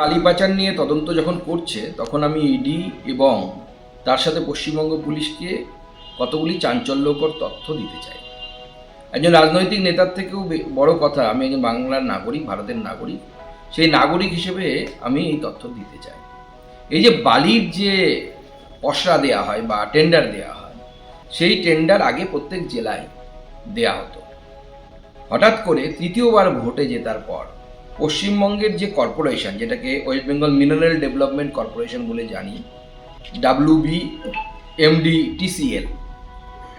বালি পাচার নিয়ে তদন্ত যখন করছে, তখন আমি ইডি এবং তার সাথে পশ্চিমবঙ্গ পুলিশকে কতগুলি চাঞ্চল্যকর তথ্য দিতে চাই। একজন রাজনৈতিক নেতার থেকেও বড় কথা, আমি একজন বাংলার নাগরিক, ভারতের নাগরিক, সেই নাগরিক হিসেবে আমি এই তথ্য দিতে চাই। এই যে বালির যে পসরা দেয়া হয় বা টেন্ডার দেয়া হয়, সেই টেন্ডার আগে প্রত্যেক জেলায় দেয়া হতো। হঠাৎ করে তৃতীয়বার ভোটে জেতার পর পশ্চিমবঙ্গের যে কর্পোরেশন, যেটাকে West Bengal mineral development corporation বলে জানি ডাব্লিউবি এমডি টিসিএল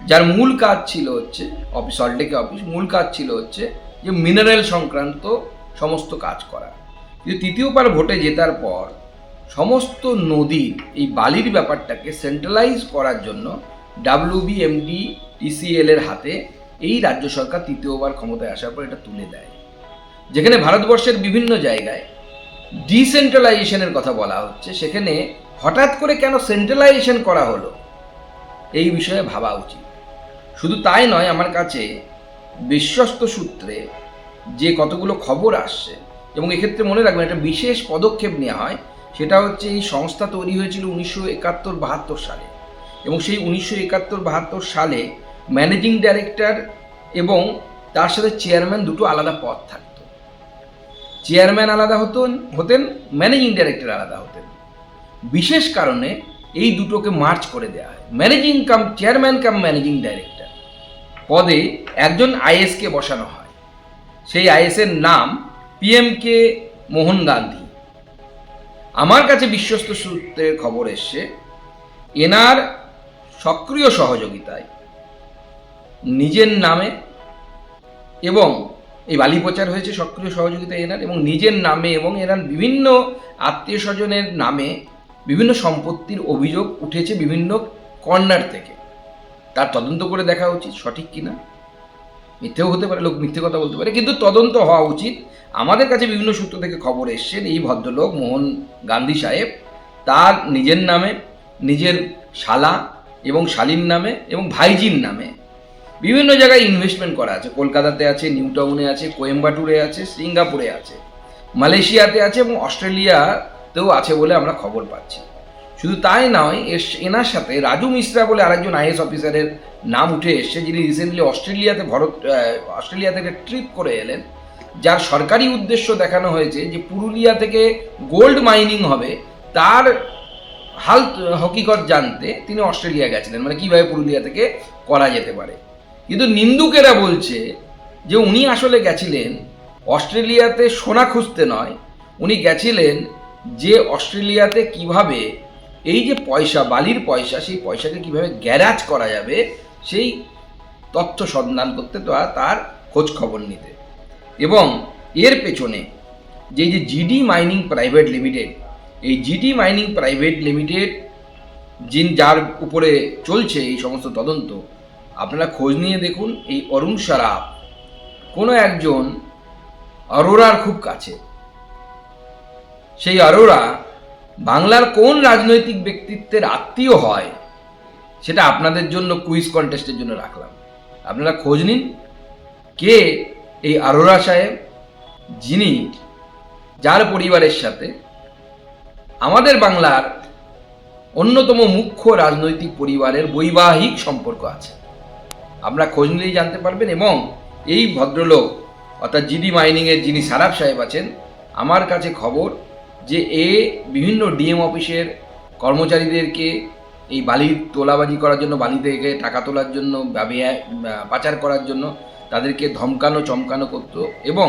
যার মূল কাজ ছিল হচ্ছে, অফিস সল্টেকে অফিস মূল কাজ ছিল হচ্ছে যে মিনারেল সংক্রান্ত সমস্ত কাজ করা। কিন্তু তৃতীয়বার ভোটে জেতার পর সমস্ত নদীর, এই বালির ব্যাপারটাকে সেন্ট্রালাইজ করার জন্য ডাব্লিউবিএমডি টিসিএল এর হাতে এই রাজ্য সরকার তৃতীয়বার ক্ষমতায় আসার পর এটা তুলে দেয়। যেখানে ভারতবর্ষের বিভিন্ন জায়গায় ডিসেন্ট্রালাইজেশনের কথা বলা হচ্ছে, সেখানে হঠাৎ করে কেন সেন্ট্রালাইজেশন করা হলো, এই বিষয়ে ভাবা উচিত। শুধু তাই নয়, আমার কাছে বিশ্বস্ত সূত্রে যে কতগুলো খবর আসছে, এবং এক্ষেত্রে মনে রাখবেন একটা বিশেষ পদক্ষেপ নেওয়া হয়, সেটা হচ্ছে এই সংস্থা তৈরি হয়েছিল উনিশশো একাত্তর বাহাত্তর সালে, এবং সেই উনিশশো একাত্তর বাহাত্তর সালে ম্যানেজিং ডাইরেক্টর এবং তার সাথে চেয়ারম্যান দুটো আলাদা পদ থাকতো চেয়ারম্যান আলাদা হতেন হতেন, ম্যানেজিং ডাইরেক্টর আলাদা হতেন। বিশেষ কারণে এই দুটোকে মার্চ করে দেওয়া হয়। Managing cum chairman cum managing director. পদে একজন আইএসকে বসানো হয়। সেই আইএসের নাম পিএমকে মোহন গান্ধী। আমার কাছে বিশ্বস্ত সূত্রের খবর এসছে, এনার সক্রিয় সহযোগিতায় নিজের নামে এবং এই বালি প্রচার হয়েছে সক্রিয় সহযোগিতা এনার এবং নিজের নামে এবং এনার বিভিন্ন আত্মীয় স্বজনের নামে বিভিন্ন সম্পত্তির অভিযোগ উঠেছে বিভিন্ন কর্নার থেকে। তার তদন্ত করে দেখা উচিত, সঠিক কিনা? মিথ্যেও হতে পারে, লোক মিথ্যে কথা বলতে পারে, কিন্তু তদন্ত হওয়া উচিত। আমাদের কাছে বিভিন্ন সূত্র থেকে খবর এসছেন এই ভদ্রলোক মোহন গান্ধী সাহেব তার নিজের নামে, নিজের শালা এবং শালীর নামে এবং ভাইজির নামে বিভিন্ন জায়গায় ইনভেস্টমেন্ট করা আছে। কলকাতাতে আছে, নিউ টাউনে আছে, কোয়েম্বাটুরে আছে, সিঙ্গাপুরে আছে, মালয়েশিয়াতে আছে এবং অস্ট্রেলিয়াতেও আছে বলে আমরা খবর পাচ্ছি। শুধু তাই নয় এর এনার সাথে রাজু মিশ্রা বলে আরেকজন আইএস অফিসারের নাম উঠে এসছে, যিনি রিসেন্টলি অস্ট্রেলিয়াতে ভারত অস্ট্রেলিয়া থেকে ট্রিপ করে এলেন। যার সরকারি উদ্দেশ্য দেখানো হয়েছে যে পুরুলিয়া থেকে গোল্ড মাইনিং হবে। তার হাল, হকিকত জানতে তিনি অস্ট্রেলিয়া গেছিলেন। মানে কীভাবে পুরুলিয়া থেকে করা যেতে পারে। কিন্তু নিন্দুকেরা বলছে যে উনি আসলে গেছিলেন অস্ট্রেলিয়াতে সোনা খুঁজতে নয়, উনি গেছিলেন যে অস্ট্রেলিয়াতে কীভাবে এই যে পয়সা, বালির পয়সা, সেই পয়সাকে কীভাবে গ্যারাজ করা যাবে, সেই তথ্য সন্ধান করতে তার খোঁজ খবর নিতে। এবং এর পেছনে যে যে জিডি মাইনিং প্রাইভেট লিমিটেড এই জিডি মাইনিং প্রাইভেট লিমিটেড যিন যার উপরে চলছে এই সমস্ত তদন্ত আপনারা খোঁজ নিয়ে দেখুন এই অরুণ সারাফ কোনো একজন অরোরার খুব কাছে। সেই অরোরা বাংলার কোন রাজনৈতিক ব্যক্তিত্বের আত্মীয় হয় সেটা আপনাদের জন্য কুইজ কন্টেস্টের জন্য রাখলাম। আপনারা খোঁজ নিন কে এই আরোরা সাহেব, যিনি যার পরিবারের সাথে আমাদের বাংলার অন্যতম মুখ্য রাজনৈতিক পরিবারের বৈবাহিক সম্পর্ক আছে। আমরা খোঁজ নিলেই জানতে পারবেন এবং এই ভদ্রলোক, অর্থাৎ জিডি মাইনিংয়ের যিনি সারাফ সাহেব আছেন, আমার কাছে খবর যে এ বিভিন্ন ডিএম অফিসের কর্মচারীদেরকে এই বালি তোলাবাজি করার জন্য, বালি থেকে টাকা তোলার জন্য পাচার করার জন্য তাদেরকে ধমকানো, চমকানো করতো এবং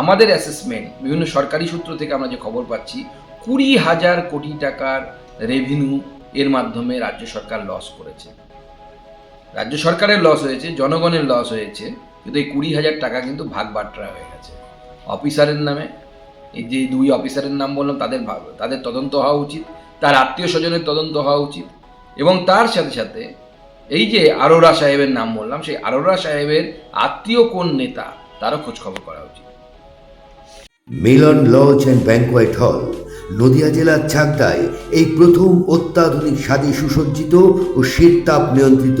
আমাদের অ্যাসেসমেন্ট বিভিন্ন সরকারি সূত্র থেকে আমরা যে খবর পাচ্ছি, কুড়ি হাজার কোটি টাকার রেভিনিউ এর মাধ্যমে রাজ্য সরকার লস করেছে। রাজ্য সরকারের লস হয়েছে, জনগণের লস হয়েছে, কিন্তু এই কুড়ি হাজার টাকা কিন্তু ভাগ বাটরা হয়ে গেছে। অফিসারের নামে, এই যে দুই অফিসারের নাম বললাম, তাদের তাদের তদন্ত হওয়া উচিত, তার আত্মীয় স্বজনের তদন্ত হওয়া উচিত, এবং তার সাথে সাথে এই যে আরোরা সাহেবের নাম বললাম, সেই আরোরা সাহেবের আত্মীয় কোন নেতা, তারও খোঁজখবর করা উচিত। মিলন লজ অ্যান্ড ব্যাংকোয়েট হল, নদিয়া জেলার চাকদায় এই প্রথম অত্যাধুনিক স্বাদে সুসজ্জিত ও শীত তাপ নিয়ন্ত্রিত